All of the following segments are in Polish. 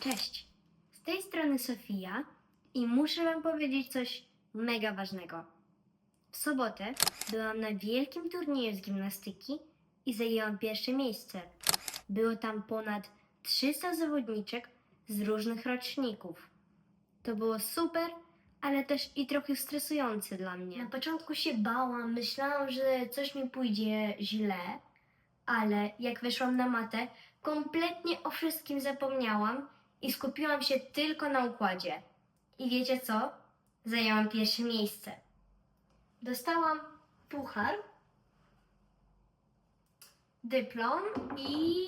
Cześć, z tej strony Sofia i muszę Wam powiedzieć coś mega ważnego. W sobotę byłam na wielkim turnieju z gimnastyki i zajęłam pierwsze miejsce. Było tam ponad 300 zawodniczek z różnych roczników. To było super, ale też i trochę stresujące dla mnie. Na początku się bałam, myślałam, że coś mi pójdzie źle, ale jak weszłam na matę, kompletnie o wszystkim zapomniałam i skupiłam się tylko na układzie. I wiecie co? Zajęłam pierwsze miejsce. Dostałam puchar, dyplom i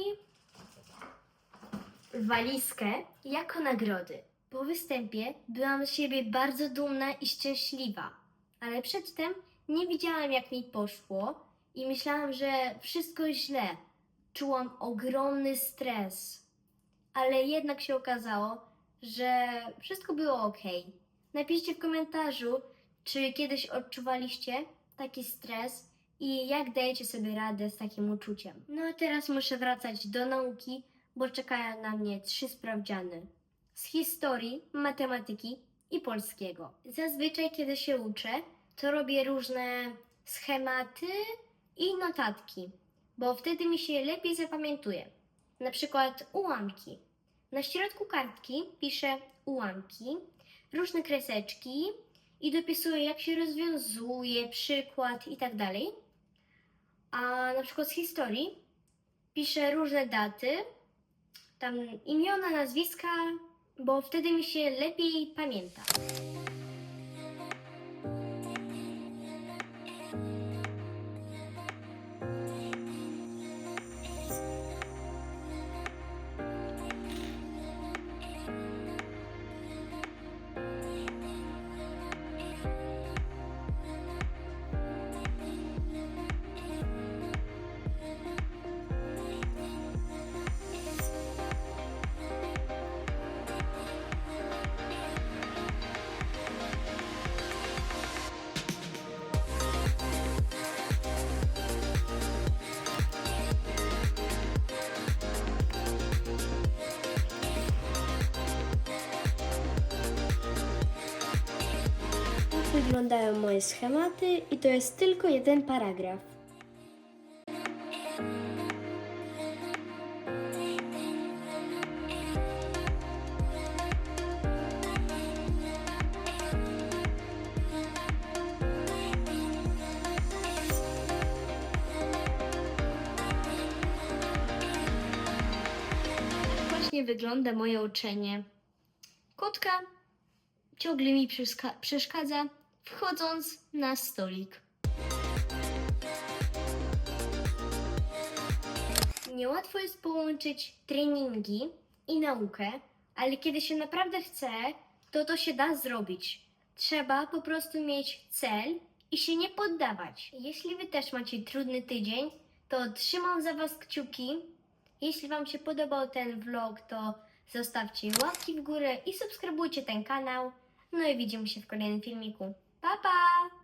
walizkę jako nagrody. Po występie byłam z siebie bardzo dumna i szczęśliwa, ale przedtem nie widziałam jak mi poszło i myślałam, że wszystko źle. Czułam ogromny stres, ale jednak się okazało, że wszystko było ok. Napiszcie w komentarzu, czy kiedyś odczuwaliście taki stres i jak dajecie sobie radę z takim uczuciem. No a teraz muszę wracać do nauki, bo czekają na mnie trzy sprawdziany. Z historii, matematyki i polskiego. Zazwyczaj, kiedy się uczę, to robię różne schematy i notatki, bo wtedy mi się lepiej zapamiętuje. Na przykład ułamki. Na środku kartki piszę ułamki, różne kreseczki i dopisuję, jak się rozwiązuje, przykład i tak dalej. A na przykład z historii piszę różne daty, tam imiona, nazwiska, bo wtedy mi się lepiej pamięta. Wyglądają moje schematy i to jest tylko jeden paragraf. Właśnie wygląda moje uczenie. Kotka ciągle mi przeszka- przeszkadza, wchodząc na stolik. Niełatwo jest połączyć treningi i naukę, ale kiedy się naprawdę chce, to to się da zrobić. Trzeba po prostu mieć cel i się nie poddawać. Jeśli wy też macie trudny tydzień, to trzymam za was kciuki. Jeśli wam się podobał ten vlog, to zostawcie łapki w górę i subskrybujcie ten kanał. No i widzimy się w kolejnym filmiku. 拜拜。